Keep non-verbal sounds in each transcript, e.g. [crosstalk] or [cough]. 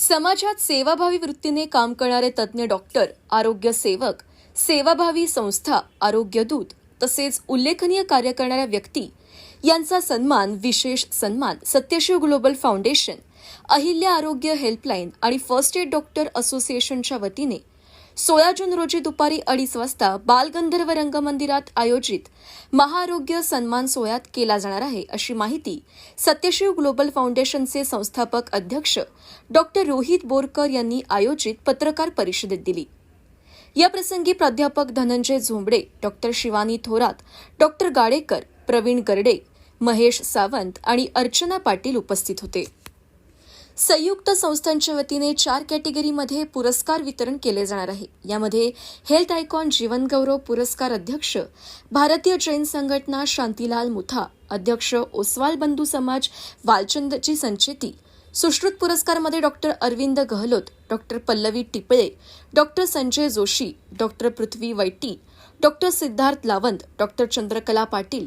समाजात सेवाभावी वृत्तीने काम करणारे तज्ज्ञ डॉक्टर आरोग्य सेवक सेवाभावी संस्था आरोग्य दूत तसेच उल्लेखनीय कार्य करणाऱ्या व्यक्ती यांचा सन्मान विशेष सन्मान सत्यशिव ग्लोबल फाउंडेशन अहिल्या आरोग्य हेल्पलाईन आणि फर्स्ट एड डॉक्टर असोसिएशनच्या वतीने सोळा जून रोजी दुपारी अडीच वाजता बालगंधर्व रंगमंदिरात आयोजित महाआरोग्य सन्मान सोहळ्यात केला जाणार आहे अशी माहिती सत्यशिव ग्लोबल फाउंडेशनचे संस्थापक अध्यक्ष डॉक्टर रोहित बोरकर यांनी आयोजित पत्रकार परिषदेत दिली. या प्रसंगी प्राध्यापक धनंजय झोंबडे डॉक्टर शिवानी थोरात डॉक्टर गाडेकर प्रवीण गर्डे महेश सावंत आणि अर्चना पाटील उपस्थित होते. संयुक्त संस्थांच्या वतीने चार कॅटेगरीमध्ये पुरस्कार वितरण केले जाणार आहे. यामध्ये हेल्थ आयकॉन जीवनगौरव पुरस्कार अध्यक्ष भारतीय जैन संघटना शांतीलाल मुथा अध्यक्ष ओसवाल बंधू समाज वालचंदची Sancheti Sushrut पुरस्कारमध्ये doctor Arvind Gehlot doctor Pallavi Tiple doctor Sanjay Joshi doctor Prithvi Vaiti doctor Siddharth Lavant doctor Chandrakala Patil.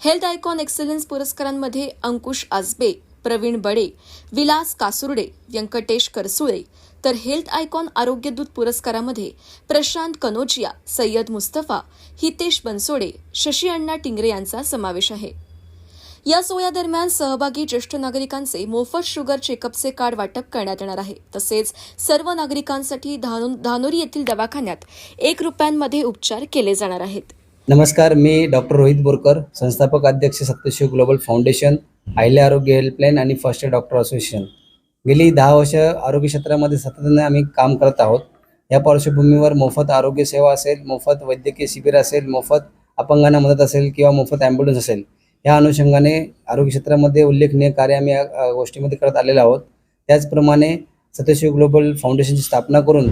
Health icon excellence पुरस्कारांमध्ये अंकुश आजबे प्रवीण बडे विलास कासुर्डे व्यंकटेश करसुळे तर हेल्थ आयकॉन आरोग्यदूत पुरस्कारामध्ये प्रशांत कनोजिया सय्यद मुस्तफा हितेश बनसोडे शशी अण्णा टिंगरे यांचा समावेश आहे. या सोहळ्यादरम्यान सहभागी ज्येष्ठ नागरिकांचे मोफत शुगर चेकअपचे कार्ड वाटप करण्यात येणार आहे. तसेच सर्व नागरिकांसाठी धानोरी येथील दवाखान्यात एक रुपयांमध्ये उपचार केले जाणार आहेत. नमस्कार मी डॉक्टर रोहित बोरकर संस्थापक अध्यक्ष सत्यशिव ग्लोबल फाउंडेशन आयल्या आरोग्य हेल्पलाईन आणि फर्स्ट एड डॉक्टर असोसिएशन गेली दहा वर्ष आरोग्य क्षेत्रामध्ये सातत्याने आम्ही काम करत आहोत. या पार्श्वभूमीवर मोफत आरोग्य सेवा असेल मोफत वैद्यकीय शिबिर असेल मोफत अपंगांना मदत असेल किंवा मोफत ॲम्ब्युलन्स असेल या अनुषंगाने आरोग्य क्षेत्रामध्ये उल्लेखनीय कार्य आम्ही या गोष्टीमध्ये करत आलेलो आहोत. त्याचप्रमाणे सत्यशिव ग्लोबल फाउंडेशनची स्थापना करून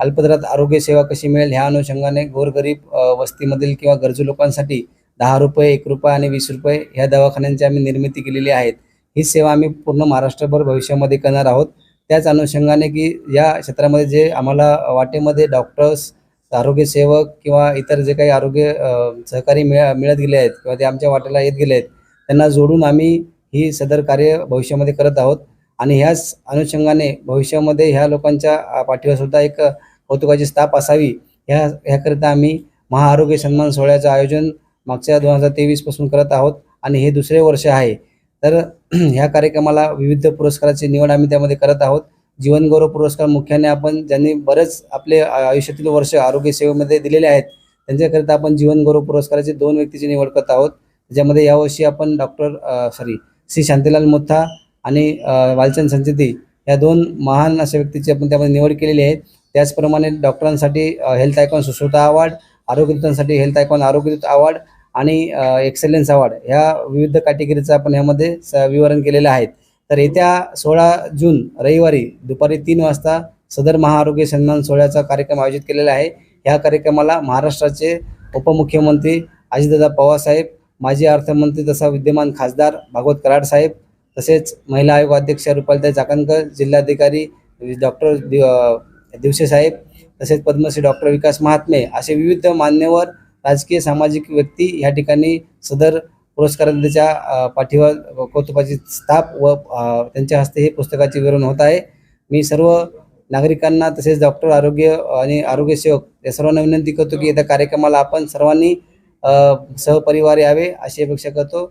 अल्पदरात आरोग्य सेवा कशी मिळेल ह्या अनुषंगाने गोरगरीब वस्तीमधील किंवा गरजू लोकांसाठी दहा रुपये एक रुपये आणि वीस रुपये ह्या दवाखान्यांची आम्ही निर्मिती केलेली आहेत. ही सेवा आम्ही पूर्ण महाराष्ट्रभर भविष्यामध्ये करणार आहोत. त्याच अनुषंगाने की या क्षेत्रामध्ये जे आम्हाला वाटेमध्ये डॉक्टर्स आरोग्य सेवक किंवा इतर जे काही आरोग्य सहकारी मिळ मिळत गेले आहेत किंवा ते आमच्या वाटेला येत गेले आहेत त्यांना जोडून आम्ही ही सदर कार्य भविष्यामध्ये करत आहोत. आणि ह्याच अनुषंगाने भविष्यामध्ये ह्या लोकांच्या पाठीवर सुद्धा एक कौतुकाची स्थाप असावी. ह्या ह्याकरिता आम्ही महाआरोग्य सन्मान सोहळ्याचं आयोजन मागच्या दोन हजार तेवीसपासून करत आहोत आणि हे दुसरे वर्ष आहे. तर [clears throat] ह्या कार्यक्रमाला विविध पुरस्काराची निवड आम्ही त्यामध्ये करत आहोत. जीवनगौरव पुरस्कार मुख्याने आपण ज्यांनी बरेच आपले आयुष्यातील वर्ष आरोग्य सेवेमध्ये दिलेले आहेत त्यांच्याकरिता आपण जीवनगौरव पुरस्काराची दोन व्यक्तीची निवड करत आहोत. त्याच्यामध्ये यावर्षी आपण डॉक्टर सॉरी श्री शांतीलाल मोथा आणि वालचंद संचेती या दोन महान अशा व्यक्तीची आपण त्यामध्ये निवड केलेली आहे. त्याचप्रमाणे डॉक्टरांसाठी हेल्थ आयकॉन सुश्रुता अवॉर्ड आरोग्यदूतांसाठी हेल्थ आयकॉन आरोग्यदूत अवॉर्ड आणि एक्सेलन्स अवॉर्ड ह्या विविध कॅटेगरीचं आपण ह्यामध्ये स विवरण केलेलं आहेत तर येत्या सोळा जून रविवारी दुपारी तीन वाजता सदर महाआरोग्य सन्मान सोहळ्याचा कार्यक्रम आयोजित केलेला आहे. ह्या कार्यक्रमाला महाराष्ट्राचे उपमुख्यमंत्री अजितदादा पवारसाहेब माजी अर्थमंत्री तसा विद्यमान खासदार भागवत कराड साहेब तसेच महिला आयोग अध्यक्ष रुपालताई चाकणकर जिल्हाधिकारी डॉक्टर दि दिवसे साहेब तसेच पद्मश्री डॉक्टर विकास महात्मे असे विविध मान्यवर राजकीय सामाजिक व्यक्ती या ठिकाणी सदर पुरस्कारांच्या पाठीवर कौतुकाची स्थाप व त्यांच्या हस्ते हे पुस्तकाचे विवरण होत आहे. मी सर्व नागरिकांना तसेच डॉक्टर आरोग्य आणि आरोग्य सेवक या सर्वांना विनंती करतो की येत्या कार्यक्रमाला आपण सर्वांनी सहपरिवार यावे अशी अपेक्षा करतो.